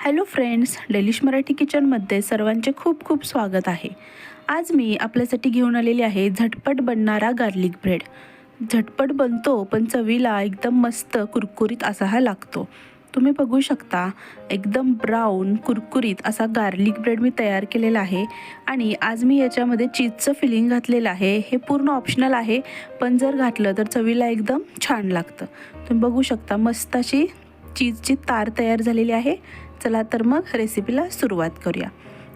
Hello friends delish Marathi किचनमध्ये सर्वांचे खूप खूप स्वागत आहे. आज मी आपल्यासाठी घेऊन आलेली आहे झटपट बनणारा गार्लिक ब्रेड झटपट बनतो पण चवीला एकदम मस्त कुरकुरीत असा हा लागतो. तुम्ही बघू शकता एकदम ब्राऊन कुरकुरीत असा गार्लिक ब्रेड मी तयार केलेला आहे. आणि आज मी याच्यामध्ये चीजचं फिलिंग घातलेलं आहे. हे पूर्ण ऑप्शनल आहे पण जर घातलं तर चवीला एकदम छान लागतं. तुम्ही बघू शकता मस्त अशी चीजची तार तयार झालेली आहे. चला तर मग रेसिपीला सुरुवात करूया.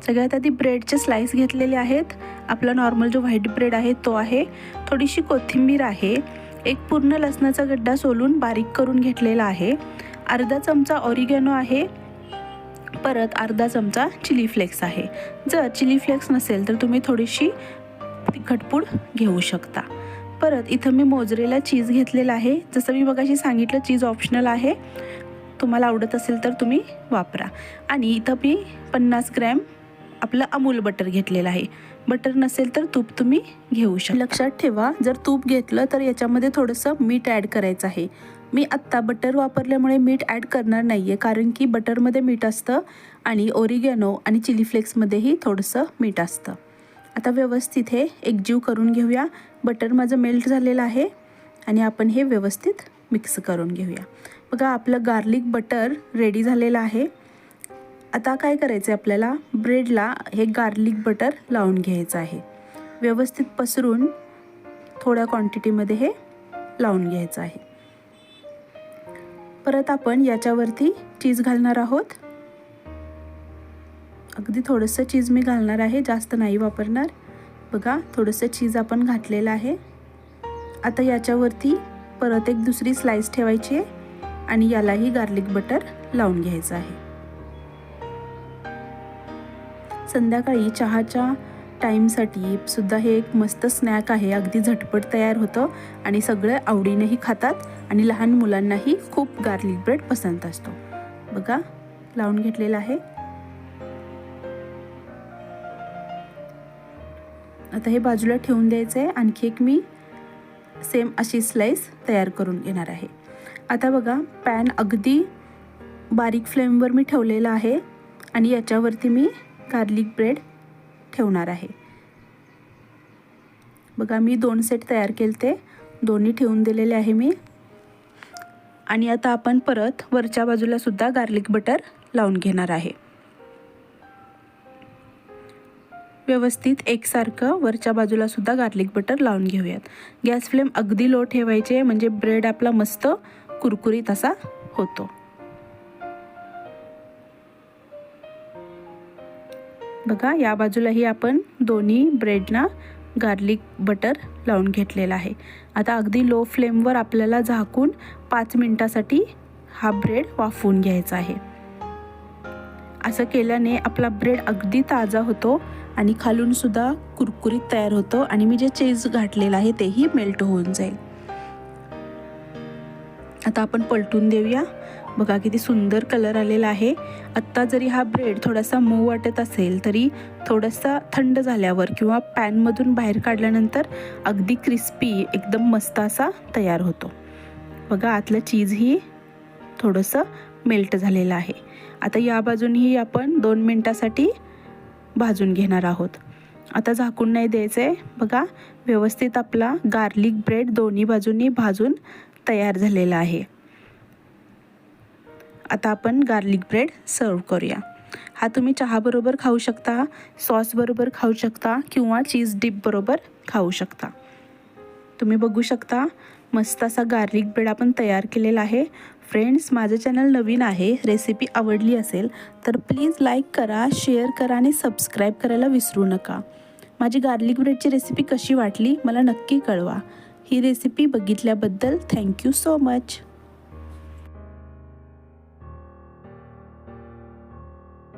सगळ्यात आधी ब्रेडचे स्लाईस घेतलेले आहेत. आपला नॉर्मल जो व्हाईट ब्रेड आहे तो आहे. थोडीशी कोथिंबीर आहे. एक पूर्ण लसणाचा गड्डा सोलून बारीक करून घेतलेला आहे. अर्धा चमचा ऑरिगॅनो आहे. परत अर्धा चमचा चिली फ्लेक्स आहे. जर चिली फ्लेक्स नसेल तर तुम्ही थोडीशी तिखटपूड घेऊ शकता. परत इथं मी मोजरेला चीज घेतलेला आहे. जसं मी बघाशी सांगितलं चीज ऑप्शनल आहे. तुम्हाला आवडत असेल तर तुम्ही वापरा. आणि इथं मी पन्नास ग्रॅम आपलं अमूल बटर घेतलेलं आहे. बटर नसेल तर तूप तुम्ही घेऊ शकता. लक्षात ठेवा जर तूप घेतलं तर याच्यामध्ये थोडंसं मीठ ॲड करायचं आहे. मी आत्ता बटर वापरल्यामुळे मीठ ॲड करणार नाही आहे कारण की बटरमध्ये मीठ असतं आणि ओरिगॅनो आणि चिली फ्लेक्समध्येही थोडंसं मीठ असतं. आता व्यवस्थित हे एकजीव करून घेऊया. बटर माझं मेल्ट झालेलं आहे आणि आपण हे व्यवस्थित मिक्स करून घेऊया. बघा आपलं गार्लिक बटर रेडी झालेलं आहे. आता काय करायचं आहे आपल्याला ब्रेडला हे गार्लिक बटर लावून घ्यायचं आहे. व्यवस्थित पसरून थोड्या क्वांटिटीमध्ये हे लावून घ्यायचं आहे. परत आपण याच्यावरती चीज घालणार आहोत. अगदी थोडंसं चीज मी घालणार आहे जास्त नाही वापरणार. बघा थोडंसं चीज आपण घातलेलं आहे. आता याच्यावरती परत एक दुसरी स्लाईस ठेवायची आहे. आणि यालाही गार्लिक बटर लावून घ्यायचं आहे. संध्याकाळी चहाच्या टाईमसाठी सुद्धा हे एक मस्त स्नॅक आहे. अगदी झटपट तयार होतं आणि सगळे आवडीनेही खातात आणि लहान मुलांनाही खूप गार्लिक ब्रेड पसंत असतो. बघा लावून घेतलेला आहे. आता हे बाजूला ठेवून द्यायचं आहे आणखी एक मी सेम अशी स्लाईस तयार करून घेणार आहे. आता बघा पॅन अगदी बारीक फ्लेमवर मी ठेवलेला आहे आणि याच्यावरती मी गार्लिक ब्रेड ठेवणार आहे. बघा मी दोन सेट तयार केले ते दोन्ही ठेवून दिलेले आहे मी. आणि आता आपण परत वरच्या बाजूला सुद्धा गार्लिक बटर लावून घेणार आहे. व्यवस्थित एकसारखं वरच्या बाजूला सुद्धा गार्लिक बटर लावून घेऊयात. गॅस फ्लेम अगदी लो ठेवायचे म्हणजे ब्रेड आपला मस्त कुरकुरीत असा होतो. बघा या बाजूलाही आपण दोन्ही ब्रेडना गार्लिक बटर लावून घेतलेला आहे. आता अगदी लो फ्लेमवर आपल्याला झाकून पाच मिनटासाठी हा ब्रेड वाफवून घ्यायचा आहे. असं केल्याने आपला ब्रेड अगदी ताजा होतो आणि खालूनसुद्धा कुरकुरीत तयार होतो आणि मी जे चीज घातलेलं आहे तेही मेल्ट होऊन जाईल. आता आपण पलटून देऊया. बघा किती सुंदर कलर आलेला आहे. आत्ता जरी हा ब्रेड थोडासा मऊ वाटत असेल तरी थोडासा थंड झाल्यावर किंवा पॅनमधून बाहेर काढल्यानंतर अगदी क्रिस्पी एकदम मस्त असा तयार होतो. बघा आतलं चीजही थोडंसं मेल्ट झालेलं आहे. आता या बाजूनही आपण दोन मिनटासाठी भाजून घेणार आहोत. आता झाकून नाही द्यायचं आहे बघा व्यवस्थित आपला गार्लिक ब्रेड दोन्ही बाजूंनी भाजून तयार झालेला आहे. आता आपण गार्लिक ब्रेड सर्व करूया. हा तुम्ही चहाबरोबर खाऊ शकता सॉसबरोबर खाऊ शकता किंवा चीज डिपबरोबर खाऊ शकता. तुम्ही बघू शकता मस्त असा गार्लिक ब्रेड आपण तयार केलेला आहे. फ्रेंड्स माझं चॅनल नवीन आहे रेसिपी आवडली असेल तर प्लीज लाईक करा शेअर करा आणि सबस्क्राईब करायला विसरू नका. माझी गार्लिक ब्रेडची रेसिपी कशी वाटली मला नक्की कळवा. ही रेसिपी बघितल्याबद्दल थँक्यू सो मच